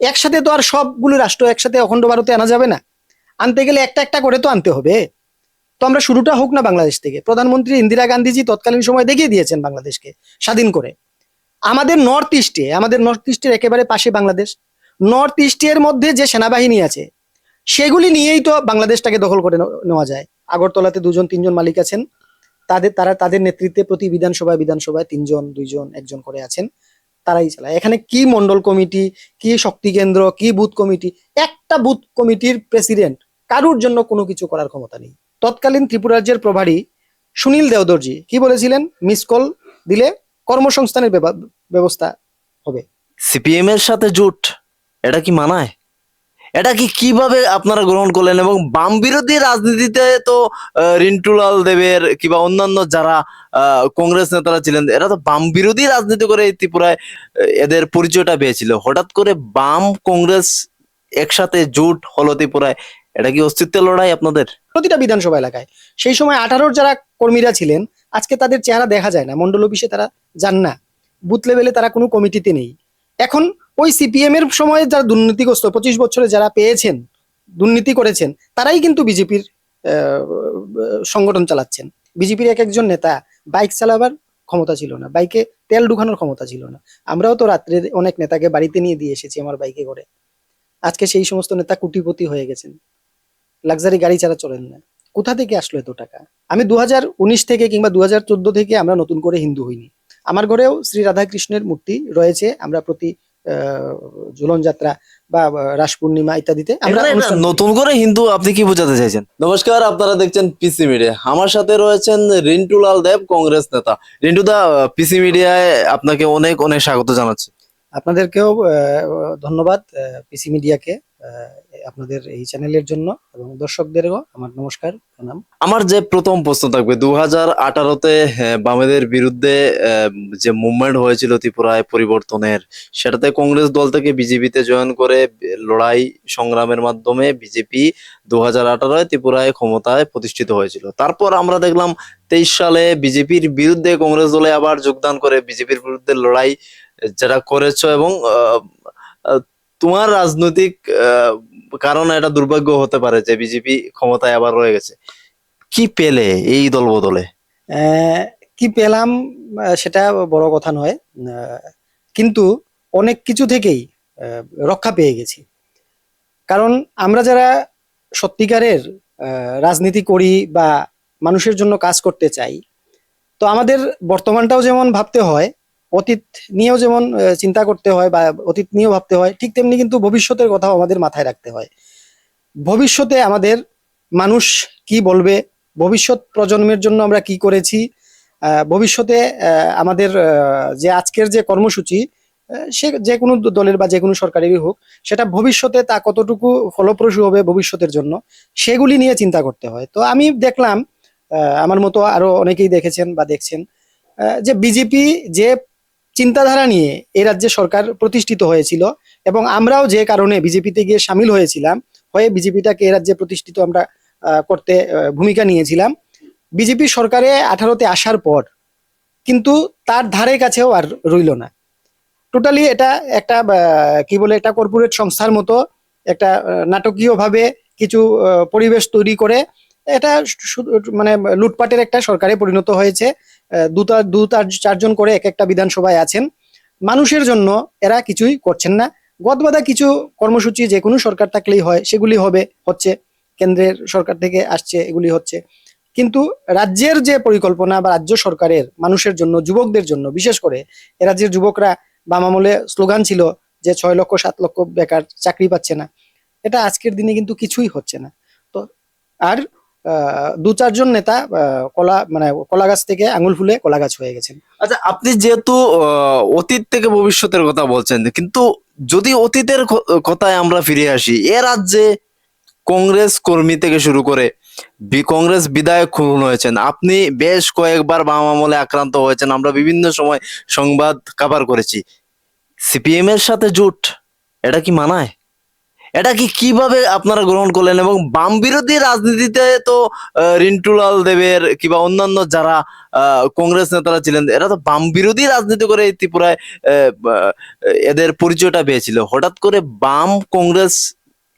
একসাথে তো আর সবগুলো রাষ্ট্র একসাথে অখণ্ড ভারতে আনা যাবে না। আনতে গেলে একটা একটা করে তো আনতে হবে। তো আমরা শুরুটা হোক না বাংলাদেশ থেকে। প্রধানমন্ত্রী ইন্দিরা গান্ধীজি তৎকালীন সময় দেখিয়ে দিয়েছেন বাংলাদেশকে স্বাধীন করে। আমাদের নর্থ ইস্টে আমাদের নর্থ ইস্টের একেবারে পাশে বাংলাদেশ। নর্থ ইস্টের মধ্যে যে সেনাবাহিনী আছে, সেগুলি নিয়েই তো বাংলাদেশটাকে দখল করে নেওয়া- যায়। আগরতলাতে দুজন, তিনজন মালিক আছেন। তাদের, তারা, তাদের নেতৃত্বে প্রতি বিধানসভায় বিধানসভায় তিনজন, দুইজন, একজন করে আছেন। তারাই চালায়। এখানে কি মন্ডল কমিটি, কি শক্তি কেন্দ্র, কি বুথ কমিটি, একটা বুথ কমিটির প্রেসিডেন্ট, কারুর জন্য কোনো কিছু করার ক্ষমতা নেই। তৎকালীন ত্রিপুরাজ্যের প্রভারী সুনীল দেওদর্জি কি বলেছিলেন? মিস কল দিলে কর্মসংস্থানের ব্যবস্থা হবে। সিপিএম এর সাথে জোট, এটা কি মানায়? এটা কি কীভাবে আপনারা গ্রহণ করলেন? এবং বাম বিরোধী রাজনীতিতে তো রিন্টুলাল দেবের কিংবা অন্যান্য যারা কংগ্রেস নেতারা ছিলেন, এরা তো বাম বিরোধী রাজনীতি করে ত্রিপুরায় এদের পরিচয়টা পেয়েছিল। হঠাৎ করে বাম কংগ্রেস একসাথে জোট হলো ত্রিপুরায়, এটা কি অস্তিত্বের লড়াই আপনাদের? প্রতিটা বিধানসভা এলাকায়। সেই সময় আঠারোর যারা কর্মীরা ছিলেন, আজকে তাদের চেহারা দেখা যায় না। মন্ডল অফিসে তারা যান না। বুথ লেভেলে তারা কোনো কমিটিতে নেই। এখন ওই সিপিএম এর সময় যারা দুর্নীতিগ্রস্ত, পঁচিশ বছরে যারা পেয়েছেন, দুর্নীতি করেছেন, তারাই কিন্তু বিজেপির সংগঠন চালাচ্ছেন। বিজেপির এক একজন নেতা, বাইক চালাবার ক্ষমতা ছিল না, বাইকে তেল ঢুকানোর ক্ষমতা ছিল না। আমরাও তো রাত্রে অনেক নেতাকে বাড়িতে নিয়ে দিয়ে এসেছি আমার বাইকে করে। আজকে সেই সমস্ত নেতা কুটিপতি হয়ে গেছেন। লাক্সারি গাড়ি ছাড়া চলেন না। কোথা থেকে আসলো এত টাকা? আমি দু থেকে কিংবা দু হাজার চোদ্দ থেকে আমরা নতুন করে হিন্দু হইনি। আমার ঘরেও শ্রী রাধাকৃষ্ণের মূর্তি রয়েছে। আমরা প্রতি আহ, ঝুলন যাত্রা বা রাস পূর্ণিমা ইত্যাদিতে আমরা। নতুন করে হিন্দু আপনি কি বোঝাতে চাইছেন? নমস্কার আপনারা দেখছেন পিসি মিডিয়া আমার সাথে রয়েছেন রিন্টু লাল দেব কংগ্রেস নেতা। রিন্টু দা পিসি মিডিয়ায় আপনাকে অনেক অনেক স্বাগত জানাচ্ছি। আপনাদেরকেও আহ, ধন্যবাদ পিসি মিডিয়াকে আপনাদের এই চ্যানেলের জন্য এবং দর্শকদেরও আমার নমস্কার, প্রণাম। আমার যে প্রথম প্রশ্ন থাকবে দু হাজার আঠারোতে বামেদের বিরুদ্ধে যে মুভমেন্ট হয়েছিল ত্রিপুরায় পরিবর্তনের, সেটাতে কংগ্রেস দল থেকে বিজেপিতে জয়েন করে লড়াই সংগ্রামের মাধ্যমে বিজেপি দু হাজার আঠারোয় ত্রিপুরায় ক্ষমতায় প্রতিষ্ঠিত হয়েছিল। তারপর আমরা দেখলাম তেইশ সালে বিজেপির বিরুদ্ধে কংগ্রেস দলে আবার যোগদান করে বিজেপির বিরুদ্ধে লড়াই যেটা করেছ এবং তোমার রাজনৈতিক কারণে এটা দুর্ভাগ্য হতে পারে যে বিজেপি ক্ষমতায় আবার রয়ে গেছে। কি পেলে এই দল বদলে কি পেলাম সেটা বড় কথা নয়। কিন্তু অনেক কিছু থেকেই রক্ষা পেয়ে গেছি। কারণ আমরা যারা সত্যিকারের রাজনীতি করি বা মানুষের জন্য কাজ করতে চাই, তো আমাদের বর্তমানটাও যেমন ভাবতে হয় অতীত নিয়েও যেমন চিন্তা করতে হয় বা অতীত নিয়েও ভাবতে হয়, ঠিক তেমনি কিন্তু ভবিষ্যতের কথাও আমাদের মাথায় রাখতে হয়। ভবিষ্যতে আমাদের মানুষ কি বলবে, ভবিষ্যৎ প্রজন্মের জন্য আমরা কি করেছি ভবিষ্যতে আমাদের যে আজকের যে কর্মসূচি সে যে কোনো দলের বা যে কোনো সরকারেরই হোক, সেটা ভবিষ্যতে তা কতটুকু ফলপ্রসূ হবে ভবিষ্যতের জন্য, সেগুলি নিয়ে চিন্তা করতে হয়। তো আমি দেখলাম আমার মতো আরও অনেকেই দেখেছেন বা দেখছেন যে বিজেপি যে চিন্তাধারা নিয়ে এই রাজ্যে সরকার প্রতিষ্ঠিত হয়েছিল এবং আমরাও যে কারণে বিজেপিতে গিয়ে সামিল হয়েছিলাম, হয়ে বিজেপিটাকে এ রাজ্যে প্রতিষ্ঠিত আমরা করতে ভূমিকা নিয়েছিলাম। বিজেপি সরকারে আঠারোতে আসার পর কিন্তু তার ধারে কাছেও আর রইল না। টোটালি এটা একটা কি বলে, এটা কর্পোরেট সংস্থার মতো একটা নাটকীয় ভাবে কিছু পরিবেশ তৈরি করে এটা মানে লুটপাটের একটা সরকারে পরিণত হয়েছে। দুটা, দু চারজন করে এক একটা বিধানসভায় আছেন। মানুষের জন্য এরা কিছুই করছেন না। গদবাদা কিছু কর্মসূচি যে কোনো সরকার থাকলেই হয়, সেগুলি হবে, হচ্ছে। কেন্দ্রের সরকার থেকে আসছে, এগুলি হচ্ছে। কিন্তু রাজ্যের যে পরিকল্পনা বা রাজ্য সরকারের, মানুষের জন্য, যুবকদের জন্য, বিশেষ করে এ রাজ্যের যুবকরা বাম আমলে স্লোগান ছিল যে ছয় লক্ষ, সাত লক্ষ বেকার চাকরি পাচ্ছে না। এটা আজকের দিনে কিন্তু কিছুই হচ্ছে না। তো, আর দু চারজন নেতা কলা মানে কলা গাছ থেকে আঙুল ফুলে কলা গাছ হয়ে গেছেন। আচ্ছা আপনি যেহেতু অতীত থেকে ভবিষ্যতের কথা বলছেন, কিন্তু যদি অতীতের কথায় আমরা ফিরে আসি, এ রাজ্যে কংগ্রেস কর্মী থেকে শুরু করে কংগ্রেস বিধায়ক খুন হয়েছেন, আপনি বেশ কয়েকবার বাম আমলে আক্রান্ত হয়েছেন, আমরা বিভিন্ন সময় সংবাদ কাভার করেছি। সিপিএম এর সাথে জোট, এটা কি মানায়? এটা কি কীভাবে আপনারা গ্রহণ করলেন? এবং বাম বিরোধী রাজনীতিতে তো রিন্টুলাল দেবের কিংবা অন্যান্য যারা কংগ্রেস নেতারা ছিলেন, এরা তো বাম বিরোধী রাজনীতি করে ত্রিপুরায় এদের পরিচয়টা পেয়েছিল। হঠাৎ করে বাম কংগ্রেস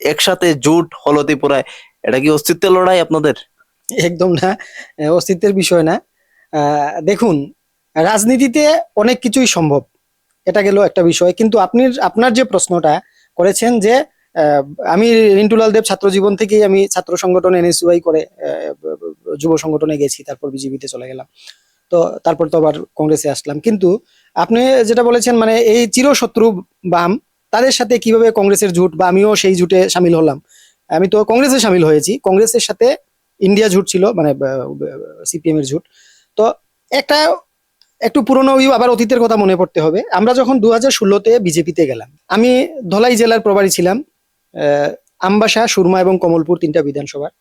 একসাথে জোট হলো ত্রিপুরায়, এটা কি অস্তিত্বের লড়াই আপনাদের? একদম না অস্তিত্বের বিষয় না। দেখুন, রাজনীতিতে অনেক কিছুই সম্ভব, এটা গেল একটা বিষয়। কিন্তু আপনি আপনার যে প্রশ্নটা করেছেন যে আমি রিন্টুলাল দেব ছাত্র জীবন থেকেই আমি ছাত্র সংগঠন এনএসইউআই করে যুব সংগঠনে গেছি, তারপর বিজেপিতে চলে গেলাম। তো তারপর তো আবার কংগ্রেসে আসলাম। কিন্তু আপনি যেটা বলেছেন মানে এই চিরশত্রু বাম, তাদের সাথে কীভাবে কংগ্রেসের জোট, বা আমিও সেই জোটে সামিল হলাম? আমি তো কংগ্রেসে সামিল হয়েছি। কংগ্রেসের সাথে ইন্ডিয়া জোট ছিল মানে সিপিএম এর জোট। তো একটা, একটু পুরনো আবার অতীতের কথা মনে পড়তে হবে। আমরা যখন দু হাজার ষোলোতে বিজেপিতে গেলাম, আমি ধলাই জেলার প্রভারী ছিলাম। আমবাসা, সুরমা এবং কমলপুর তিনটা বিধানসভার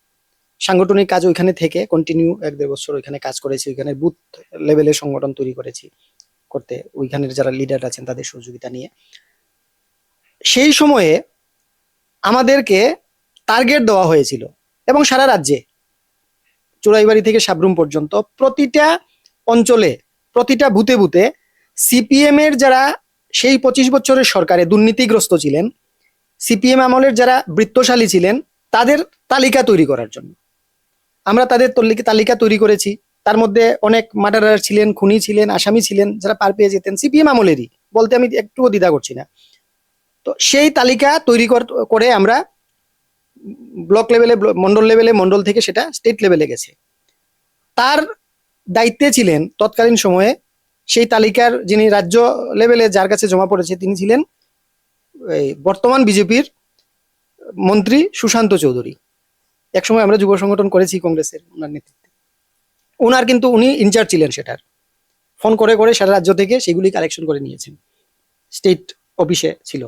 সাংগঠনিক কাজ ওইখানে থেকে কন্টিনিউ এক দেড় বছর ওইখানে কাজ করেছি, ওইখানে বুথ লেভেলের সংগঠন তৈরি করেছি করতে। ওইখানের যারা লিডার আছেন তাদের সহযোগিতা নিয়ে। সেই সময়ে আমাদেরকে টার্গেট দেওয়া হয়েছিল এবং সারা রাজ্যে। চোরাইবাড়ি থেকে সাবরুম পর্যন্ত প্রতিটা অঞ্চলে, প্রতিটা বুথে বুথে সিপিএম এর যারা সেই পঁচিশ বছরের সরকারে দুর্নীতিগ্রস্ত ছিলেন সিপিএম আমলের যারা বৃত্তশালী ছিলেন, তাদের তালিকা তৈরি করার জন্য। আমরা তাদের তালিকা তৈরি করেছি। তার মধ্যে অনেক মার্ডারার ছিলেন, খুনি ছিলেন, আসামি ছিলেন, যারা পার পেয়ে যেতেন। সিপিএম আমলেরই, বলতে আমি একটুও দ্বিধা করছি না। তো সেই তালিকা তৈরি কর- আমরা ব্লক লেভেলে মন্ডল লেভেলে, মন্ডল থেকে সেটা স্টেট লেভেলে গেছে। তার দায়িত্বে ছিলেন তৎকালীন সময়ে সেই তালিকার যিনি রাজ্য লেভেলে যার কাছে জমা পড়েছে তিনি ছিলেন বর্তমান বিজেপির মন্ত্রী সুশান্ত চৌধুরী। একসময় আমরা যুব সংগঠন করেছি কংগ্রেসের, ওনার নেতৃত্বে। ওনার কিন্তু উনি ইনচার্জ ছিলেন সেটার। ফোন করে করে সারা রাজ্য থেকে সেগুলি কালেকশন করে নিয়েছেন। স্টেট অফিসে ছিল।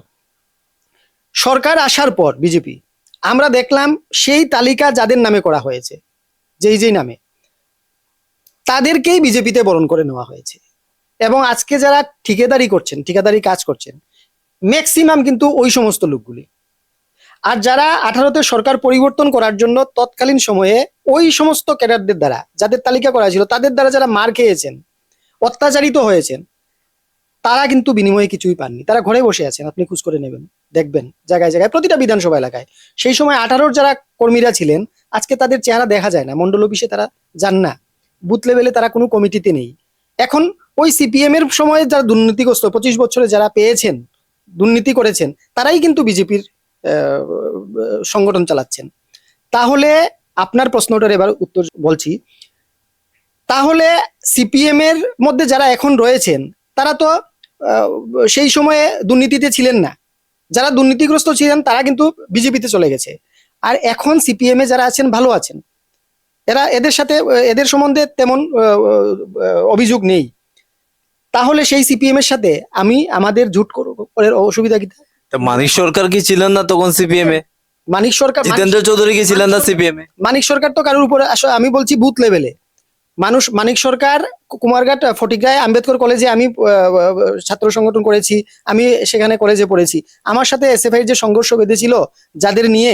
সরকার আসার পর বিজেপি, আমরা দেখলাম সেই তালিকা যাদের নামে করা হয়েছে, যেই যেই নামে, তাদেরকেই বিজেপিতে বরণ করে নেওয়া হয়েছে। এবং আজকে যারা ঠিকাদারি করছেন, ঠিকাদারি কাজ করছেন ম্যাক্সিমাম কিন্তু ওই সমস্ত লোকগুলি। আর যারা আঠারোতে সরকার পরিবর্তন করার জন্য তৎকালীন সময়ে ওই সমস্ত ক্যাডারদের দ্বারা, যাদের তালিকা করা ছিল তাদের দ্বারা যারা মার খেয়েছেন, অত্যাচারিত হয়েছেন, তারা কিন্তু বিনিময়ে কিছুই পাননি। তারা ঘরে বসে আছেন, আপনি খোঁজ করে নেবেন, দেখবেন, জায়গায় জায়গায়, প্রতিটা বিধানসভা এলাকায়। সেই সময় আঠারোর যারা কর্মীরা ছিলেন, আজকে তাদের চেহারা দেখা যায় না মন্ডল অফিসে তারা যান না, বুথ লেভেলে তারা কোনো কমিটিতে নেই। এখন ওই সিপিএম এর সময় যারা দুর্নীতিগ্রস্ত, পঁচিশ বছরে যারা পেয়েছেন দুর্নীতি করেছেন, তারাই কিন্তু বিজেপির সংগঠন চালাচ্ছেন। তাহলে আপনার প্রশ্নটার এবার উত্তর বলছি। তাহলে সিপিএম এর মধ্যে যারা এখন রয়েছেন, তারা তো সেই সময়ে দুর্নীতিতে ছিলেন না। যারা দুর্নীতিগ্রস্ত ছিলেন, তারা কিন্তু বিজেপিতে চলে গেছে। আর এখন সিপিএম এ যারা আছেন, ভালো আছেন। এরা এদের সাথে, এদের সম্বন্ধে তেমন অভিযোগ নেই। তাহলে সেই সিপিএম এর সাথে আমি আমাদের জুট অসুবিধা কি? মানিক সরকার কি ছিলেন না তখন সিপিএম এ? মানিক সরকার জিতেন্দ্র চৌধুরী কি ছিলেন না সিপিএম এ? মানিক সরকার তো কারোর উপরে আমি বলছি বুথ লেভেলে। মানুষ মানিক সরকার কুমারঘাট ফটিকরায় আম্বেদকর কলেজে আমি ছাত্র সংগঠন করেছি আমি সেখানে কলেজে পড়েছি। আমার সাথে এসএফআই যে সংঘর্ষ বেঁধেছিল যাদের নিয়ে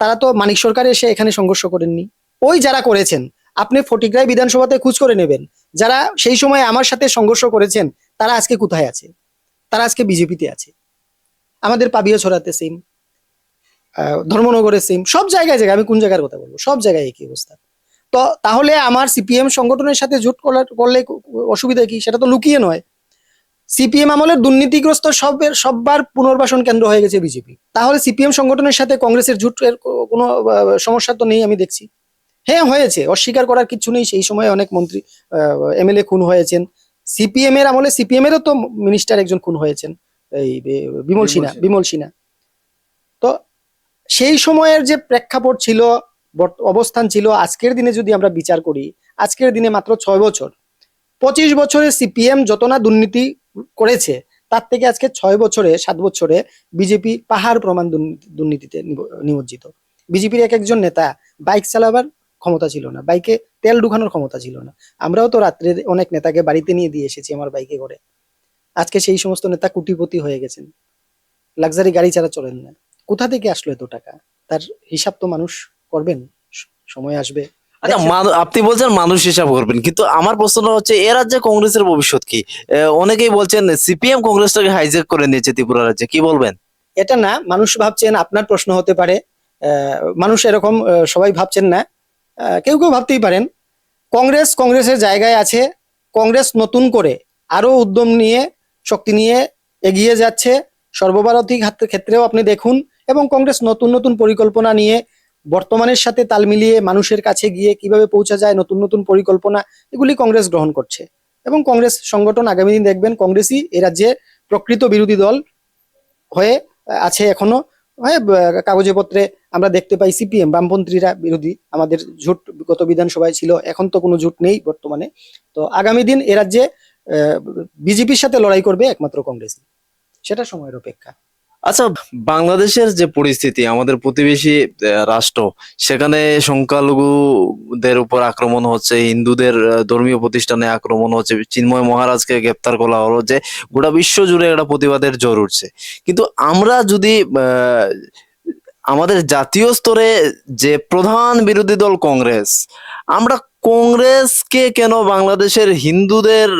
তারা তো মানিক সরকার এসে এখানে সংঘর্ষ করেননি। ওই যারা করেছেন আপনি ফটিকরায় বিধানসভাতে খোঁজ করে নেবেন। যারা সেই সময় আমার সাথে সংঘর্ষ করেছেন, তারা আজকে কোথায় আছে? তারা আজকে বিজেপিতে আছে। আমাদের পাবিয়া ছড়াতে সেম ধর্মনগরে সেম সব জায়গায় জায়গায়, আমি কোন জায়গার কথা বলব? সব জায়গায় একই অবস্থা। তো তাহলে আমার সিপিএম সংগঠনের সাথে জোট করলে অসুবিধা কি? সেটা তো লুকিয়ে নয়। সিপিএম আমলের দুর্নীতিগ্রস্ত সবের, সববার পুনর্বাসন কেন্দ্র হয়ে গেছে বিজেপি। তাহলে সিপিএম সংগঠনের সাথে কংগ্রেসের জোটের কোনো সমস্যা তো নেই আমি দেখছি। হ্যাঁ হয়েছে। অস্বীকার করার কিছু নেই। সেই সময় অনেক মন্ত্রী এমএলএ খুন হয়েছেন। সিপিএম এর আমলে সিপিএম এরও তো মিনিস্টার একজন খুন হয়েছেন। এই বিমল সিনহা। বিমল সিনহা। তো সেই সময়ের যে প্রেক্ষাপট ছিল অবস্থান ছিল আজকের দিনে যদি আমরা বিচার করি আজকের দিনে মাত্র ছয় বছর। পঁচিশ বছরে সিপিএম যত না দুর্নীতি করেছে তার থেকে আজকে ছয় বছরে সাত বছরে বিজেপি পাহাড় প্রমাণ দুর্নীতি- দুর্নীতিতে নিমজ্জিত। বিজেপির এক একজন নেতা বাইক চালাবার ক্ষমতা ছিল না। বাইকে তেল ঢুকানোর ক্ষমতা ছিল না। আমরাও তো রাত্রে অনেক নেতাকে বাড়িতে নিয়ে দিয়ে এসেছি আমার বাইকে করে। আজকে সেই সমস্ত নেতা কুটিপতি হয়ে গেছেন। লাক্সারি গাড়ি ছাড়া চলেন না। কোথা থেকে আসলো এত টাকা? তার হিসাব তো মানুষ করবেন। সময় আসবে। আচ্ছা আপনি বলছেন মানুষ হিসাব করবেন। কিন্তু আমার প্রশ্নটা হচ্ছে এ রাজ্যে কংগ্রেসের ভবিষ্যৎ কি? অনেকেই বলছেন সিপিএম কংগ্রেসটাকে হাইজ্যাক করে নিয়েছে ত্রিপুরা রাজ্যে। কি বলবেন? এটা না মানুষ ভাবছেন আপনার প্রশ্ন হতে পারে। আহ, মানুষ এরকম সবাই ভাবছেন না। কেউ কেউ ভাবতেই পারেন, কংগ্রেস কংগ্রেসের জায়গায় আছে, কংগ্রেস নতুন করে আরও উদ্যম নিয়ে, শক্তি নিয়ে এগিয়ে যাচ্ছে সর্বভারতীয় ক্ষেত্রে- ক্ষেত্রেও আপনি দেখুন এবং কংগ্রেস নতুন নতুন পরিকল্পনা নিয়ে বর্তমানের সাথে তাল মিলিয়ে মানুষের কাছে গিয়ে কীভাবে পৌঁছা যায়, নতুন নতুন পরিকল্পনা, এগুলি কংগ্রেস গ্রহণ করছে। এবং কংগ্রেস সংগঠন আগামী দিন দেখবেন কংগ্রেসই এ রাজ্যে প্রকৃত বিরোধী দল হয়ে আছে এখনও। হয়ে কাগজে পত্রে আমরা দেখতে পাই সিপিএম, বামপন্থীরা বিরোধী। আমাদের ঝুট গত বিধানসভায় ছিল, এখন তো কোনো ঝুট নেই বর্তমানে। তো আগামী দিন এ রাজ্যে বিজেপির সাথে লড়াই করবে একমাত্র কংগ্রেস সেটা সময়ের অপেক্ষা। আচ্ছা বাংলাদেশের যে পরিস্থিতি, আমাদের প্রতিবেশী রাষ্ট্র, সেখানে সংখ্যালঘুদের উপর আক্রমণ হচ্ছে, হিন্দুদের ধর্মীয় প্রতিষ্ঠানে আক্রমণ হচ্ছে, চিন্ময় মহারাজকে গ্রেপ্তার করা হলো যে গোটা বিশ্ব জুড়ে একটা প্রতিবাদের জ্বর উঠছে। কিন্তু আমরা যদি আমাদের জাতীয় স্তরে যে প্রধান বিরোধী দল কংগ্রেস, আমরা কংগ্রেসকে কেন বাংলাদেশের হিন্দুদের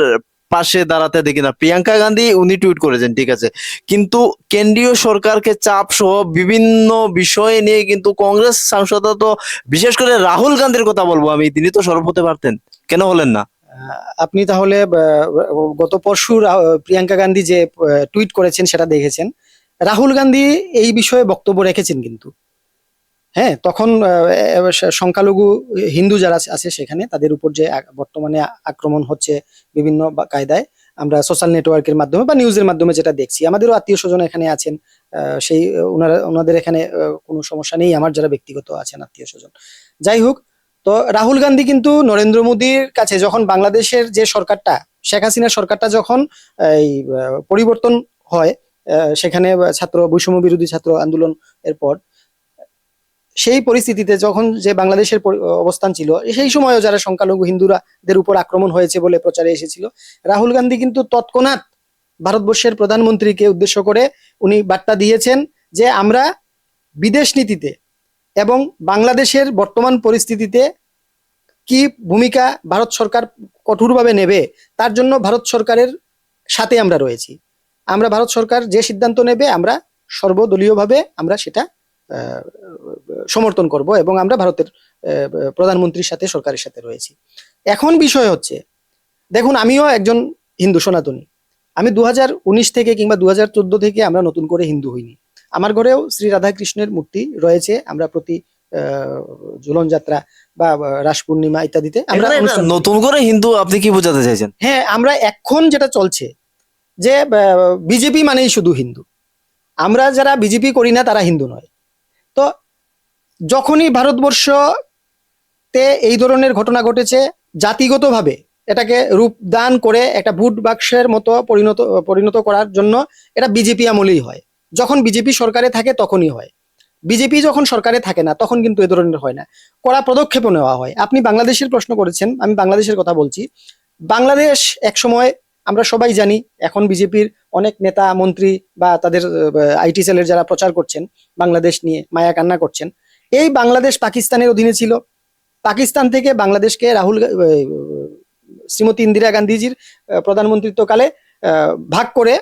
পাশে দাঁড়াতে দেখি না। প্রিয়াঙ্কা গান্ধী, উনি টুইট করেছেন, ঠিক আছে। কিন্তু কেন্দ্রীয় সরকারকে চাপ সহ বিভিন্ন বিষয় নিয়ে কিন্তু কংগ্রেস সাংসদরা তো, বিশেষ করে রাহুল গান্ধীর কথা বলব আমি, তিনি তো সরব হতে পারতেন। কেন হলেন না? আপনি তাহলে গত পরশু প্রিয়াঙ্কা গান্ধী যে টুইট করেছেন, সেটা দেখেছেন। রাহুল গান্ধী এই বিষয়ে বক্তব্য রেখেছেন কিন্তু। হ্যাঁ তখন সংখ্যালঘু হিন্দু যারা আছে সেখানে, তাদের উপর যে বর্তমানে আক্রমণ হচ্ছে বিভিন্ন কায়দায়, আমরা সোশ্যাল নেটওয়ার্কের মাধ্যমে বা নিউজের মাধ্যমে যেটা দেখছি। আমাদেরও আত্মীয় স্বজন এখানে আছেন সেই ওনারা ওনাদের এখানে কোনো সমস্যা নেই, আমার যারা ব্যক্তিগত আছেন আত্মীয় স্বজন। যাই হোক, তো রাহুল গান্ধী কিন্তু নরেন্দ্র মোদীর কাছে যখন বাংলাদেশের যে সরকারটা, শেখ হাসিনার সরকারটা যখন, এই পরিবর্তন হয় সেখানে ছাত্র, বৈষম্য বিরোধী ছাত্র আন্দোলন এর পর সেই পরিস্থিতিতে যখন যে বাংলাদেশের অবস্থান ছিল, সেই সময়ও যারা সংখ্যালঘু হিন্দুরাদের উপর আক্রমণ হয়েছে বলে প্রচারে এসেছিল, রাহুল গান্ধী কিন্তু তৎক্ষণাৎ ভারতবর্ষের প্রধানমন্ত্রীকে উদ্দেশ্য করে উনি বার্তা দিয়েছেন যে আমরা বিদেশ নীতিতে এবং বাংলাদেশের বর্তমান পরিস্থিতিতে কি ভূমিকা ভারত সরকার কঠোরভাবে নেবে, তার জন্য ভারত সরকারের সাথে আমরা রয়েছি। আমরা ভারত সরকার যে সিদ্ধান্ত নেবে, আমরা সর্বদলীয়ভাবে আমরা সেটা সমর্থন করব এবং আমরা ভারতের প্রধানমন্ত্রীর সাথে সরকারের সাথে রয়েছি। এখন বিষয় হচ্ছে দেখুন আমিও একজন হিন্দু সনাতনী। আমি দু হাজার উনিশ থেকে কিংবা দু হাজার চোদ্দ থেকে আমরা নতুন করে হিন্দু হইনি। আমার ঘরেও শ্রী রাধাকৃষ্ণের মূর্তি রয়েছে। আমরা প্রতি আহ, ঝুলন যাত্রা বা রাস পূর্ণিমা ইত্যাদিতে আমরা। নতুন করে হিন্দু আপনি কি বোঝাতে চাইছেন? হ্যাঁ আমরা এখন যেটা চলছে যে বিজেপি মানেই শুধু হিন্দু। আমরা যারা বিজেপি করি না তারা হিন্দু নয়। যখনই ভারতবর্ষতে এই ধরনের ঘটনা ঘটেছে, জাতিগতভাবে এটাকে রূপদান করে একটা ভোট বাক্সের মতো পরিণত পরিণত করার জন্য এটা বিজেপি আমলেই হয়। যখন বিজেপি সরকারে থাকে তখনই হয়। বিজেপি যখন সরকারে থাকে না, তখন কিন্তু এ ধরনের হয় না। কড়া পদক্ষেপও নেওয়া হয়। আপনি বাংলাদেশের প্রশ্ন করেছেন, আমি বাংলাদেশের কথা বলছি। বাংলাদেশ এক সময় আমরা সবাই জানি, এখন বিজেপির অনেক নেতা, মন্ত্রী বা তাদের আইটি সেলের যারা প্রচার করছেন, বাংলাদেশ নিয়ে মায়া কান্না করছেন এই বাংলাদেশ পাকিস্তানের অধীনে ছিল। পাকিস্তান থেকে বাংলাদেশকে রাহুল শ্রীমতী ইন্দিরা গান্ধীজির প্রধানমন্ত্রিত্বকালে ভাগ করে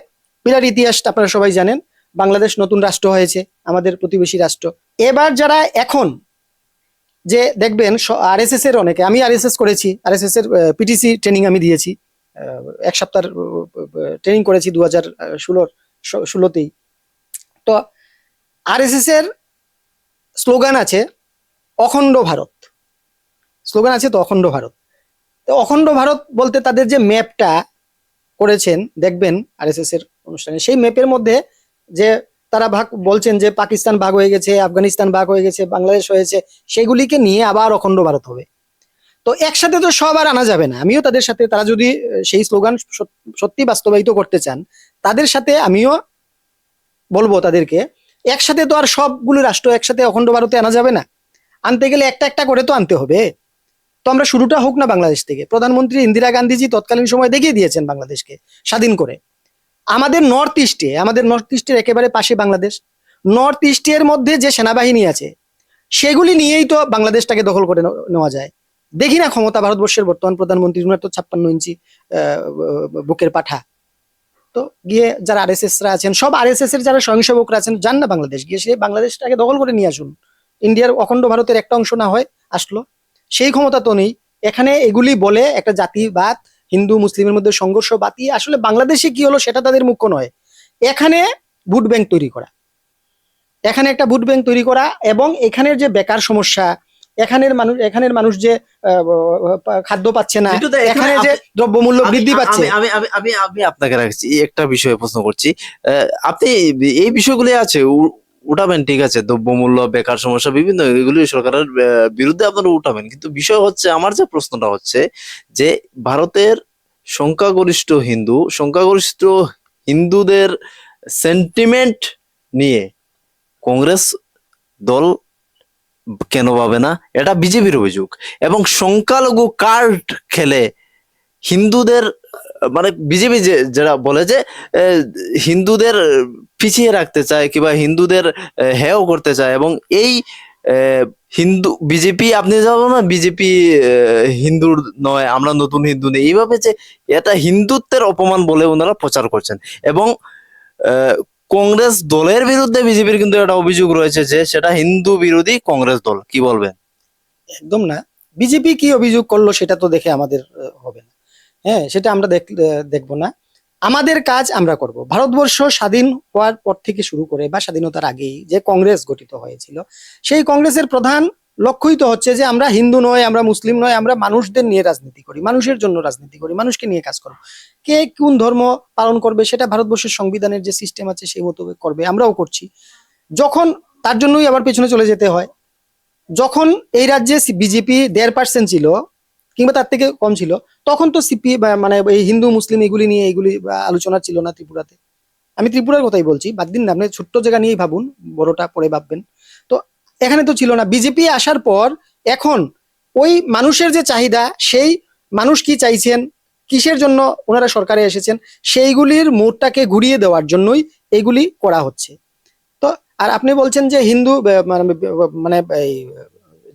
বিরাট ইতিহাসটা আপনারা সবাই জানেন, বাংলাদেশ নতুন রাষ্ট্র হয়েছে, আমাদের প্রতিবেশী রাষ্ট্র। এবার যারা এখন যে দেখবেন আর এস এর অনেকে, আমি আর করেছি আর এস এর পিটিসি ট্রেনিং আমি দিয়েছি এক সপ্তাহ ট্রেনিং করেছি দু হাজার ষোলোর ষোলোতেই। তো আর এস এর স্লোগান আছে, অখণ্ড ভারত। স্লোগান আছে তো অখণ্ড ভারত। তো অখণ্ড ভারত বলতে তাদের যে ম্যাপটা করেছেন, দেখবেন আর এস এর অনুষ্ঠানে, সেই ম্যাপের মধ্যে যে তারা ভাগ, বলছেন যে পাকিস্তান ভাগ হয়ে গেছে, আফগানিস্তান ভাগ হয়ে গেছে, বাংলাদেশ হয়েছে, সেগুলিকে নিয়ে আবার অখণ্ড ভারত হবে। তো একসাথে তো সব আর আনা যাবে না। আমিও তাদের সাথে, তারা যদি সেই স্লোগান সত্যি বাস্তবায়িত করতে চান, তাদের সাথে আমিও বলব তাদেরকে একসাথে তো আর সবগুলো রাষ্ট্র একসাথে অখণ্ড ভারতে আনা যাবে না। আনতে গেলে একটা একটা করে তো আনতে হবে। তো আমরা শুরুটা হোক না বাংলাদেশ থেকে। প্রধানমন্ত্রী ইন্দিরা গান্ধীজি তৎকালীন সময় দেখিয়ে দিয়েছেন বাংলাদেশকে স্বাধীন করে। আমাদের নর্থ ইস্টে আমাদের নর্থ ইস্টের একেবারে পাশে বাংলাদেশ। নর্থ ইস্টের মধ্যে যে সেনাবাহিনী আছে, সেগুলি নিয়েই তো বাংলাদেশটাকে দখল করে নেওয়া- যায়। দেখি না ক্ষমতা ভারতবর্ষের বর্তমান প্রধানমন্ত্রী তো ছাপ্পান্ন ইঞ্চি বুকের পাঠা। তো গিয়ে যারা আর এস এস রা আছেন, সব আর এর যারা স্বয়ংসেবকরা আছেন, যান না বাংলাদেশ, গিয়ে সে বাংলাদেশটাকে দখল করে নিয়ে আসুন। ইন্ডিয়ার অখণ্ড ভারতের একটা অংশ না হয়, আসলো। সেই ক্ষমতা তো নেই। এখানে এগুলি বলে একটা জাতিবাদ, হিন্দু, মুসলিমের মধ্যে সংঘর্ষ বাতিয়ে আসলে বাংলাদেশে কি হলো সেটা তাদের মুখ্য নয়। এখানে ভোট ব্যাংক তৈরি করা। এখানে একটা ভোট ব্যাংক তৈরি করা এবং এখানের যে বেকার সমস্যা এখানের মানুষ এখানের মানুষ যে খাদ্য পাচ্ছে না এখানে যে দ্রব্যমূল্য বৃদ্ধি পাচ্ছে। আমি আমি আমি আমি আপনাকে রাখছি একটা বিষয়ে প্রশ্ন করছি। আপনি এই বিষয়গুলি আছে উঠাবেন ঠিক আছে দ্রব্যমূল্য বেকার সমস্যা বিভিন্ন এগুলি সরকারের বিরুদ্ধে আপনারা উঠাবেন। কিন্তু বিষয় হচ্ছে আমার যে প্রশ্নটা হচ্ছে যে ভারতের সংখ্যাগরিষ্ঠ হিন্দু সংখ্যাগরিষ্ঠ হিন্দুদের সেন্টিমেন্ট নিয়ে কংগ্রেস দল কেন পাবে না? এটা বিজেপির অভিযোগ। এবং সংখ্যালঘু কার্ড খেলে হিন্দুদের মানে বিজেপি যে যারা বলে যে হিন্দুদের পিছিয়ে রাখতে চায় কিংবা হিন্দুদের হেয় করতে চায় এবং এই হিন্দু, বিজেপি, আপনি যাব না, বিজেপি হিন্দুর নয়, আমরা নতুন হিন্দু নেই। এইভাবে যে এটা হিন্দুত্বের অপমান বলে ওনারা প্রচার করছেন। এবং কংগ্রেস দলের বিরুদ্ধে বিজেপির কিন্তু একটা অভিযোগ রয়েছে যে সেটা হিন্দু বিরোধী কংগ্রেস দল। কি বলবেন? একদম না। বিজেপি কি অভিযোগ করল সেটা তো দেখে আমাদের হবে না। হ্যাঁ সেটা আমরা দেখব না। আমাদের কাজ আমরা করব। ভারতবর্ষ স্বাধীন হওয়ার পর থেকে শুরু করে বা স্বাধীনতার আগেই যে কংগ্রেস গঠিত হয়েছিল, সেই কংগ্রেসের প্রধান লক্ষ্যই তো হচ্ছে যে আমরা হিন্দু নয়, আমরা মুসলিম নয়, আমরা মানুষদের নিয়ে রাজনীতি করি, মানুষের জন্য রাজনীতি করি, মানুষকে নিয়ে কাজ করব কে কোন ধর্ম পালন করবে সেটা ভারতবর্ষের সংবিধানের যে সিস্টেম আছে সেই মতো করবে, আমরাও করছি। যখন তার জন্যই আবার পেছনে চলে যেতে হয়। যখন এই রাজ্যে বিজেপি দেড় পার্সেন্ট ছিল কিংবা তার থেকে কম ছিল, তখন তো সিপি মানে এই হিন্দু, মুসলিম এগুলি নিয়ে এগুলি আলোচনা ছিল না ত্রিপুরাতে। আমি ত্রিপুরার কথাই বলছি, বাদ দিন না, আপনি ছোট্ট জায়গা নিয়েই ভাবুন, বড়টা পরে ভাববেন। এখানে তো ছিল না। বিজেপি আসার পর এখন ওই মানুষের যে চাহিদা, সেই মানুষ কি চাইছেন, কিসের জন্য ওনারা সরকারে এসেছেন, সেইগুলির মোড়টাকে ঘুরিয়ে দেওয়ার জন্যই এগুলি করা হচ্ছে। তো, আর আপনি বলছেন যে হিন্দু মানে মানে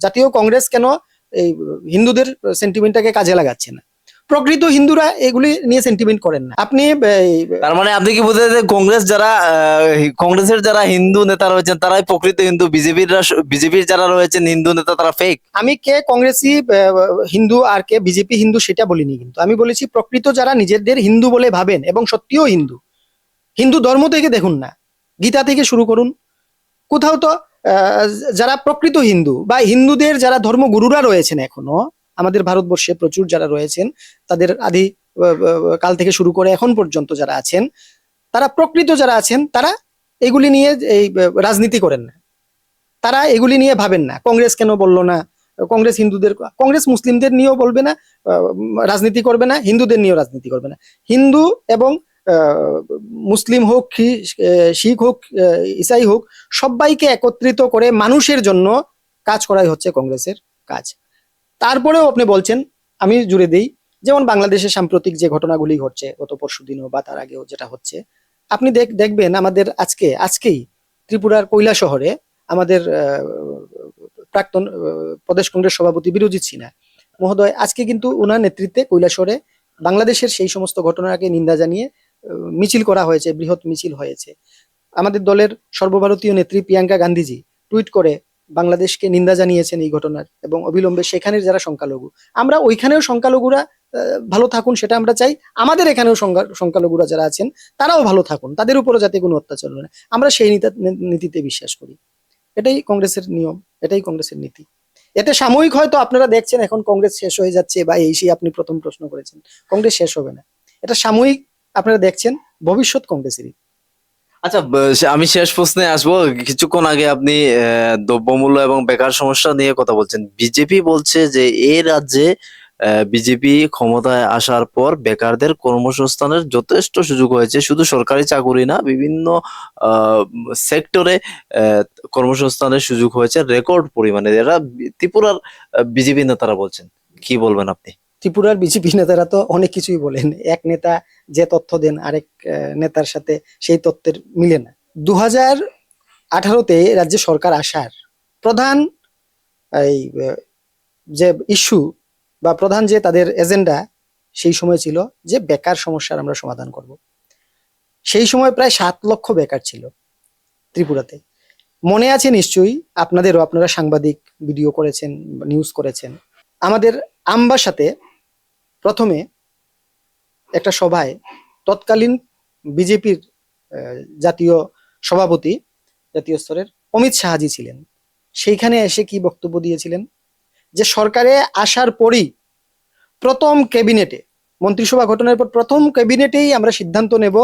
জাতীয় কংগ্রেস কেন এই হিন্দুদের সেন্টিমেন্টটাকে কাজে লাগাচ্ছে না? প্রকৃত হিন্দুরা এগুলি নিয়ে সেন্টিমেন্ট করেন না। আপনি তার মানে আপনি কি বলতে কংগ্রেস যারা কংগ্রেসের যারা হিন্দু নেতা রয়েছেন তারাই প্রকৃত হিন্দু? বিজেপির বিজেপির যারা রয়েছেন হিন্দু নেতা তারা ফেক আমি কে কংগ্রেসি হিন্দু আর কে বিজেপি হিন্দু সেটা বলিনি কিন্তু। আমি বলেছি প্রকৃত যারা নিজেদের হিন্দু বলে ভাবেন এবং সত্যিও হিন্দু। হিন্দু ধর্ম থেকে দেখুন না। গীতা থেকে শুরু করুন। কোথাও তো আহ, যারা প্রকৃত হিন্দু বা হিন্দুদের যারা ধর্মগুরুরা রয়েছেন এখনও আমাদের ভারতবর্ষে প্রচুর যারা রয়েছেন, তাদের আদি কাল থেকে শুরু করে এখন পর্যন্ত যারা আছেন, তারা প্রকৃত যারা আছেন, তারা এগুলি নিয়ে এই রাজনীতি করেন না। তারা এগুলি নিয়ে ভাবেন না। কংগ্রেস কেন বলল না? কংগ্রেস হিন্দুদের, কংগ্রেস মুসলিমদের নিয়েও বলবে না রাজনীতি করবে না, হিন্দুদের নিয়েও রাজনীতি করবে না। হিন্দু এবং মুসলিম হোক শিখ হোক ইসাই হোক, সবাইকে একত্রিত করে মানুষের জন্য কাজ করাই হচ্ছে কংগ্রেসের কাজ। তারপরেও আপনি বলছেন, আমি জুড়ে দেই, যেমন বাংলাদেশের সাম্প্রতিক যে ঘটনাগুলি ঘটছে, গত পরশু দিনও বা তার আগেও যেটা হচ্ছে, আপনি দেখ- দেখবেন আমাদের আজকে, আজকেই ত্রিপুরার কৈলা শহরে আমাদের প্রাক্তন প্রদেশ কংগ্রেস সভাপতি বিরোজিৎ সিনহা, মহোদয় আজকে কিন্তু ওনার নেতৃত্বে কৈলাসরে বাংলাদেশের সেই সমস্ত ঘটনাকে নিন্দা জানিয়ে মিছিল করা হয়েছে, বৃহৎ মিছিল হয়েছে। আমাদের দলের সর্বভারতীয় নেত্রী প্রিয়াঙ্কা গান্ধীজি টুইট করে বাংলাদেশকে নিন্দা জানিয়েছেন এই ঘটনার এবং অবিলম্বে সেখানের যারা সংখ্যালঘু, আমরা ওইখানেও সংখ্যালঘুরা ভালো থাকুন সেটা আমরা চাই। আমাদের এখানেও সংখ্যালঘুরা যারা আছেন, তারাও ভালো থাকুন। তাদের উপরও যাতে কোনো অত্যাচার না। আমরা সেই নীতা- নীতিতে বিশ্বাস করি। এটাই কংগ্রেসের নিয়ম, এটাই কংগ্রেসের নীতি। এতে সাময়িক হয়তো আপনারা দেখছেন এখন কংগ্রেস শেষ হয়ে যাচ্ছে বা এই সেই আপনি প্রথম প্রশ্ন করেছেন। কংগ্রেস শেষ হবে না। এটা সাময়িক আপনারা দেখছেন, ভবিষ্যৎ কংগ্রেসেরই। আচ্ছা আমি শেষ প্রশ্নে আসব। কিছুক্ষণ আগে আপনি দ্রব্যমূল্য এবং বেকার সমস্যা নিয়ে কথা বলছেন। বিজেপি বলছে যে এই রাজ্যে বিজেপি ক্ষমতায় আসার পর বেকারদের কর্মসংস্থানের যথেষ্ট সুযোগ হয়েছে। শুধু সরকারি চাকুরি না, বিভিন্ন সেক্টরে কর্মসংস্থানের সুযোগ হয়েছে। রেকর্ড পরিমাণে। এরা ত্রিপুরার বিজেপি নেতারা বলছেন। কি বলবেন আপনি? ত্রিপুরার বিজেপি নেতারা তো অনেক কিছুই বলেন। এক নেতা যে তথ্য দেন, আরেক নেতার সাথে সেই তথ্যের মিলে না। দু হাজার আঠারোতে রাজ্যে সরকার আসার প্রধান, এই যে ইস্যু বা প্রধান যে তাদের এজেন্ডা সেই সময় ছিল যে বেকার সমস্যার আমরা সমাধান করব। সেই সময় প্রায় সাত লক্ষ বেকার ছিল ত্রিপুরাতে। মনে আছে নিশ্চয়ই, আপনাদেরও, আপনারা সাংবাদিক, ভিডিও করেছেন নিউজ করেছেন। আমাদের আমবাসাতে প্রথমে একটা সভায় তৎকালীন বিজেপির জাতীয় সভাপতি, জাতীয় স্তরের অমিত শাহাজি ছিলেন। সেইখানে এসে কি বক্তব্য দিয়েছিলেন? যে সরকারে আসার পরই প্রথম ক্যাবিনেটে, মন্ত্রিসভা ঘটনার পর প্রথম ক্যাবিনেটেই আমরা সিদ্ধান্ত নেব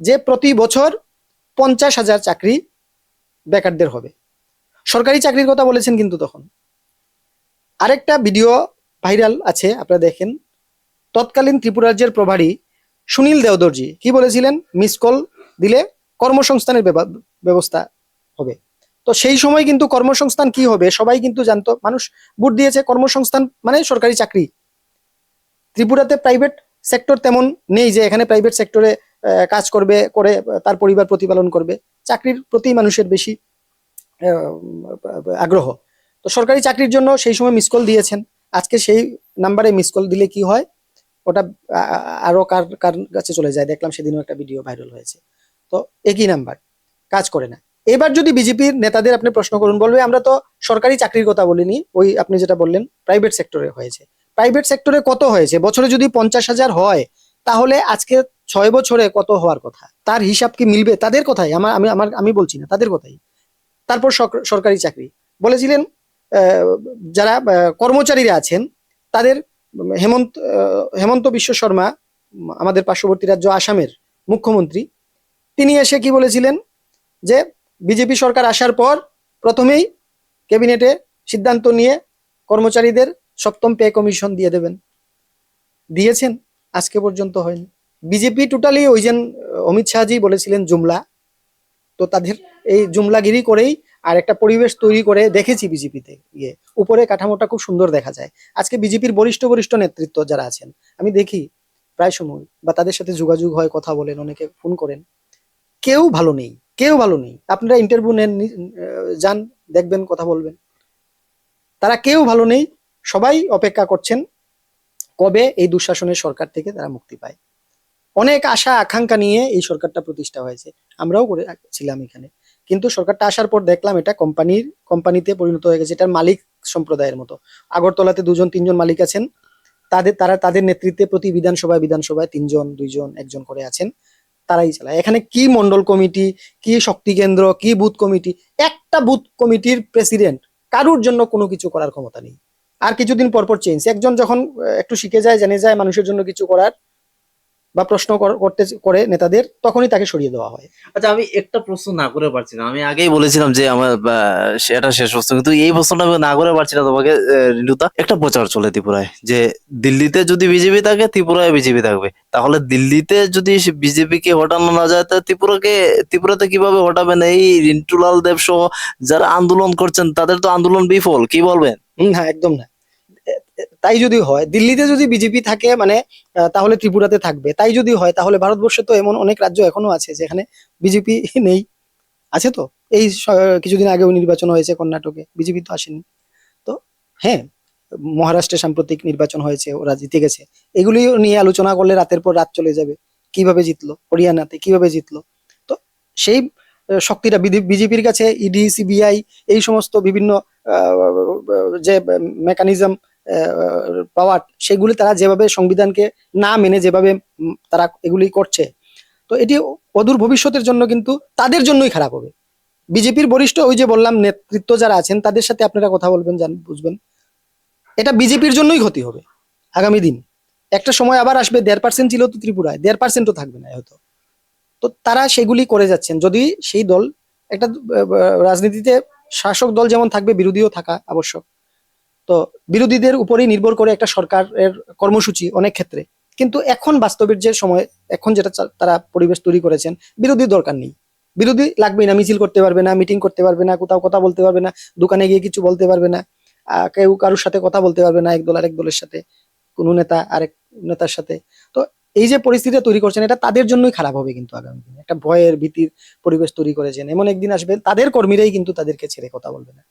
যে প্রতি বছর পঞ্চাশ হাজার চাকরি বেকারদের হবে। সরকারি চাকরির কথা বলেছেন কিন্তু তখন। আরেকটা ভিডিও ভাইরাল আছে, আপনারা দেখেন। তৎকালীন ত্রিপুরা রাজ্যের প্রভারী সুনীল দেওদর্জি কি বলেছিলেন? মিস কল দিলে কর্মসংস্থানের ব্যবস্থা হবে। তো সেই সময় কিন্তু কর্মসংস্থান কি হবে? সবাই কিন্তু জানতো। মানুষ ভোট দিয়েছে, কর্মসংস্থান মানে সরকারি চাকরি। ত্রিপুরাতে প্রাইভেট সেক্টর তেমন নেই যে এখানে প্রাইভেট সেক্টরে কাজ করবে, করে তার পরিবার প্রতিপালন করবে। চাকরির প্রতি মানুষের বেশি আগ্রহ। তো সরকারি চাকরির জন্য সেই সময় মিস কল দিয়েছেন। আজকে সেই নাম্বারে মিস কল দিলে কি হয়? ওটা আরও কার কার কাছে চলে যায়, দেখলাম সেদিনও একটা ভিডিও ভাইরাল হয়েছে। তো একই নাম্বার কাজ করে না। এবার যদি বিজেপির নেতাদের আপনি প্রশ্ন করুন, বলবে আমরা তো সরকারি চাকরির কথা বলিনি, ওই আপনি যেটা বললেন প্রাইভেট সেক্টরে হয়েছে। প্রাইভেট সেক্টরে কত হয়েছে? বছরে যদি পঞ্চাশ হাজার হয়, তাহলে আজকে ছয় বছরে কত হওয়ার কথা? তার হিসাব কি মিলবে? তাদের কথাই, আমার, আমি আমার, আমি বলছি না, তাদের কথাই। তারপর সরকারি চাকরি। বলেছিলেন যারা কর্মচারীরা আছেন, তাদের হেমন্ত হেমন্ত বিশ্ব শর্মা আমাদের পার্শ্ববর্তী রাজ্য আসামের মুখ্যমন্ত্রী, তিনি এসে কি বলেছিলেন যে বিজেপি সরকার আসার পর প্রথমেই ক্যাবিনেটে সিদ্ধান্ত নিয়ে কর্মচারীদের সপ্তম পে কমিশন দিয়ে দেবেন। দিয়েছেন, আজকে পর্যন্ত হয়নি। বিজেপি টোটালি ওই যে অমিত শাহজি বলেছিলেন, জুমলা। তো তাদের এই জুমলাগিরি করেই আর একটা পরিবেশ তৈরি করে দেখেছি বিজেপিতে গিয়ে উপরে কাঠামোটা খুব সুন্দর দেখা যায়। আজকে বিজেপির বরিষ্ঠ বরিষ্ঠ নেতৃত্ব যারা আছেন, আমি দেখি প্রায় সময়, বা তাদের সাথে যোগাযোগ হয়, কথা বলেন, অনেকে ফোন করেন। কেউ ভালো নেই, কেউ ভালো নেই। আপনারা ইন্টারভিউ নেন যান, দেখবেন, কথা বলবেন। তারা কেউ ভালো নেই, সবাই অপেক্ষা করছেন কবে এই দুঃশাসনের সরকার থেকে তারা মুক্তি পায়। অনেক আশা, আকাঙ্ক্ষা নিয়ে এই সরকারটা প্রতিষ্ঠা হয়েছে। আমরাও করে ছিলাম এখানে। কিন্তু সরকারটা আসার পর দেখলাম এটা কোম্পানির, কোম্পানিতে পরিণত হয়ে গেছে, এটার মালিক সম্প্রদায়ের মতো। আগরতলাতে দুজন, তিনজন মালিক আছেন। তাদের, তারা, তাদের নেতৃত্বে প্রতি বিধানসভায় বিধানসভায় তিনজন, দুইজন, একজন করে আছেন। তারাই চালায়। এখানে কি মন্ডল কমিটি, কি শক্তি কেন্দ্র, কি বুথ কমিটি? একটা বুথ কমিটির প্রেসিডেন্ট, কারুর জন্য কোনো কিছু করার ক্ষমতা নেই। আর কিছুদিন পর পর চেঞ্জ একজন যখন, একটু শিখে যায়, জেনে যায় মানুষের জন্য কিছু করার বা প্রশ্ন করতে করে নেতাদের তখনই তাকে সরিয়ে দেওয়া হয়। আচ্ছা আমি একটা প্রশ্ন না করে পারছি না। আমি আগেই বলেছিলাম যে আমার সেটা শেষ প্রশ্ন। কিন্তু এই প্রশ্নটা আমি না করে পারছি না তোমাকে একটা প্রচার চলে ত্রিপুরায় যে দিল্লিতে যদি বিজেপি থাকে ত্রিপুরায় বিজেপি থাকবে। তাহলে দিল্লিতে যদি বিজেপি কে হটানো না যায় তা ত্রিপুরাকে ত্রিপুরাতে কীভাবে হটাবেন? এই রিন্টুলাল দেব সহ যারা আন্দোলন করছেন তাদের তো আন্দোলন বিফল কি বলবেন? হ্যাঁ একদম না। তাই যদি হয়, দিল্লিতে যদি বিজেপি থাকে মানে তাহলে ত্রিপুরাতে থাকবে। তাই যদি হয়, তাহলে ভারতবর্ষে তো এমন অনেক রাজ্য এখনও আছে যেখানে বিজেপি নেই। আছে তো? এই কিছুদিন আগেও নির্বাচন হয়েছে কর্ণাটকে। বিজেপি তো আসেনি। তো হ্যাঁ মহারাষ্ট্রে সাম্প্রতিক নির্বাচন হয়েছে, ওরা জিতে গেছে। এগুলি নিয়ে আলোচনা করলে রাতের পর রাত চলে যাবে। কীভাবে জিতলো? হরিয়ানাতে কীভাবে জিতলো? তো, সেই শক্তিটা বিজেপির কাছে ইডি সিবিআই এই সমস্ত বিভিন্ন যে মেকানিজম পাওয়ার, সেগুলি তারা যেভাবে সংবিধানকে না মেনে যেভাবে তারা এগুলি করছে। তো এটি অদূর ভবিষ্যতের জন্য কিন্তু তাদের জন্যই খারাপ হবে। বিজেপির বরিষ্ঠ ওই যে বললাম, নেতৃত্ব যারা আছেন, তাদের সাথে আপনারা কথা বলবেন, জান, বুঝবেন। এটা বিজেপির জন্যই ক্ষতি হবে আগামী দিন। একটা সময় আবার আসবে, দেড় পার্সেন্ট ছিল তো ত্রিপুরায়, দেড় পার্সেন্টও থাকবে না হয়তো। তো তারা সেগুলি করে যাচ্ছেন। যদি সেই দল, একটা রাজনীতিতে শাসক দল যেমন থাকবে, বিরোধীও থাকা আবশ্যক। তো বিরোধীদের উপরেই নির্ভর করে একটা সরকারের কর্মসূচি অনেক ক্ষেত্রে। কিন্তু এখন বাস্তবের যে সময়, এখন যেটা তারা পরিবেশ তৈরি করেছেন, বিরোধীর দরকার নেই। বিরোধী লাগবে না, মিছিল করতে পারবে না মিটিং করতে পারবে না, কোথাও কথা বলতে পারবে না, দোকানে গিয়ে কিছু বলতে পারবে না কেউ কারোর সাথে কথা বলতে পারবে না এক দল আরেক দলের সাথে, কোনো নেতা আরেক নেতার সাথে। তো এই যে পরিস্থিতিটা তৈরি করছেন, এটা তাদের জন্যই খারাপ হবে কিন্তু আগামী দিনে। একটা ভয়ের ভীতির পরিবেশ তৈরি করেছেন। এমন একদিন আসবে, তাদের কর্মীরাই কিন্তু তাদেরকে ছেড়ে কথা বলবে না।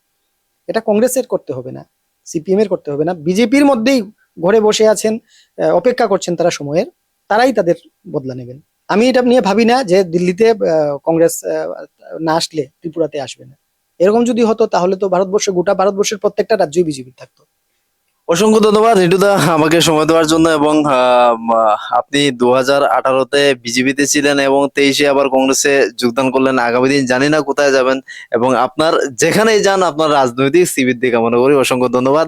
এটা কংগ্রেসের করতে হবে না। সিপিএম এর করতে হবে না। বিজেপির মধ্যেই ঘরে বসে আছেন অপেক্ষা করছেন তারা সময়ের, তারাই তাদের বদলা নেবেন। আমি এটা নিয়ে ভাবি না যে দিল্লিতে কংগ্রেস না আসলে ত্রিপুরাতে আসবে না। এরকম যদি হতো তাহলে তো ভারতবর্ষে, গোটা ভারতবর্ষের প্রত্যেকটা রাজ্যই বিজেপি থাকতো। অসংখ্য ধন্যবাদ রিটুদা আমাকে সময় দেওয়ার জন্য এবং আপনি দু হাজার আঠারোতে বিজেপিতে ছিলেন এবং তেইশে আবার কংগ্রেসে যোগদান করলেন। আগামী দিন জানি না কোথায় যাবেন এবং আপনার যেখানেই যান, আপনার রাজনৈতিক সিবৃদ্ধি কামনা করি। অসংখ্য ধন্যবাদ।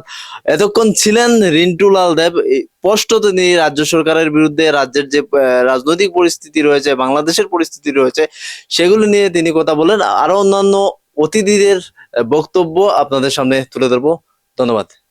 এতক্ষণ ছিলেন রিন্টু লাল দেব স্পষ্ট তিনি রাজ্য সরকারের বিরুদ্ধে রাজ্যের যে রাজনৈতিক পরিস্থিতি রয়েছে, বাংলাদেশের পরিস্থিতি রয়েছে, সেগুলো নিয়ে তিনি কথা বলেন। আরও অন্যান্য অতিথিদের বক্তব্য আপনাদের সামনে তুলে ধরবো। ধন্যবাদ।